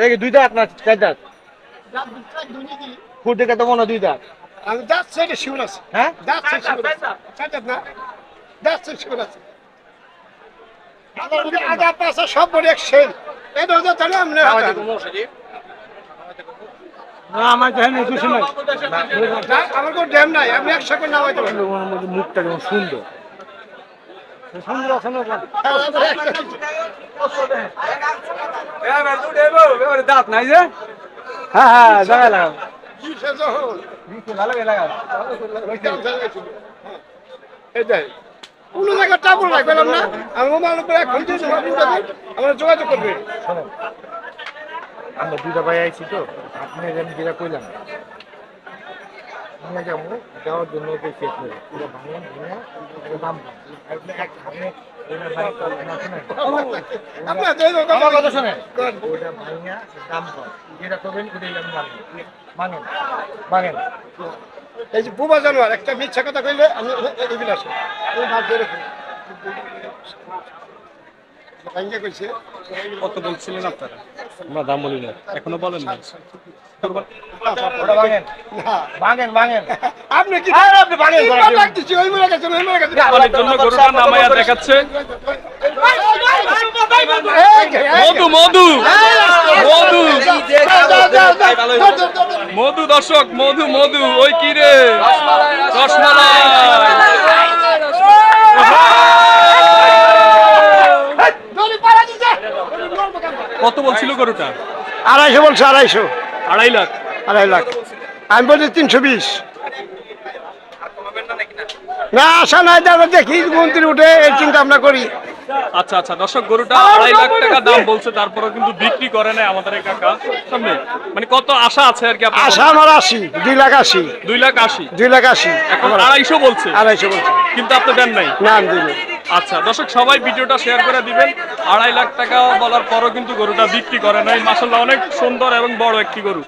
এটা কি দুই দাঁত না চার দাঁত? ফুট দেখে তো মনে দুই দাঁত। আমি শিউর আছে। হ্যাঁ? যাচ্ছে শিউর আছে। চাচাত না? যাচ্ছে শিউর আছে। আমার যদি আগে পাশে সব বড় এক সেল। এটা হচ্ছে তাহলে আপনি আমার হাতান। দেখো না আমার দেখেন এই দুশো নাই আমার কোনো ড্যাম নাই আপনি একশো করে নামাইতে পারবেন মুখটা কেমন সুন্দর। দাঁত নাই যে হ্যাঁ হ্যাঁ জায়গা লাগাও কিসে যখন ভালো করে লাগাও এটাই কোনো জায়গায় টাবল রাখবেন না আমি মোবাইল উপরে এখন আমরা যোগাযোগ করবেন শোনো আমরা দুইটা ভাই আইছি তো আপনি কইলাম। আমরা যাব যাওয়ার জন্য দেখছি আপনার পুরো ভেঙে পুরো দাম। এক মানেন এই যে বুবা জানোয়ার একটা মিথ্যা কথা কইলে আমি এগুলো আসে এই মাছ ধরে কইছে। কত বলছিলেন আপনারা? আমরা দাম বলি না। এখনও বলেন না আপনি কি আপনি দেখাচ্ছে। মধু দর্শক মধু মধু ওই কি রে রসমালাই। কত বলছিল গরুটা আড়াইশো বলছে আড়াইশো আড়াই লাখ। আড়াই লাখ। আমি বলছি তিনশো বিশ। না আশা নাই দাদা দেখি মন্ত্রী উঠে এই চিন্তা ভাবনা করি। আচ্ছা আচ্ছা দর্শক গরুটা আড়াই লাখ টাকা দাম বলছে তারপরেও কিন্তু বিক্রি করে নাই আমাদের এই কাকা। সামনে মানে কত আশা আছে আর কি আশা আমার আশি দুই লাখ আশি। দুই লাখ আশি। দুই লাখ আশি। এখন আমার আড়াইশো বলছে। আড়াইশো বলছে। কিন্তু আপনি দেন নাই। না আমি আচ্ছা দর্শক, সবাই ভিডিওটা শেয়ার করে দিবেন। আড়াই লাখ টাকা বলার পরও কিন্তু গরুটা বিক্রি করে নাই মাসাল্লাহ অনেক সুন্দর এবং বড় একটি গরু।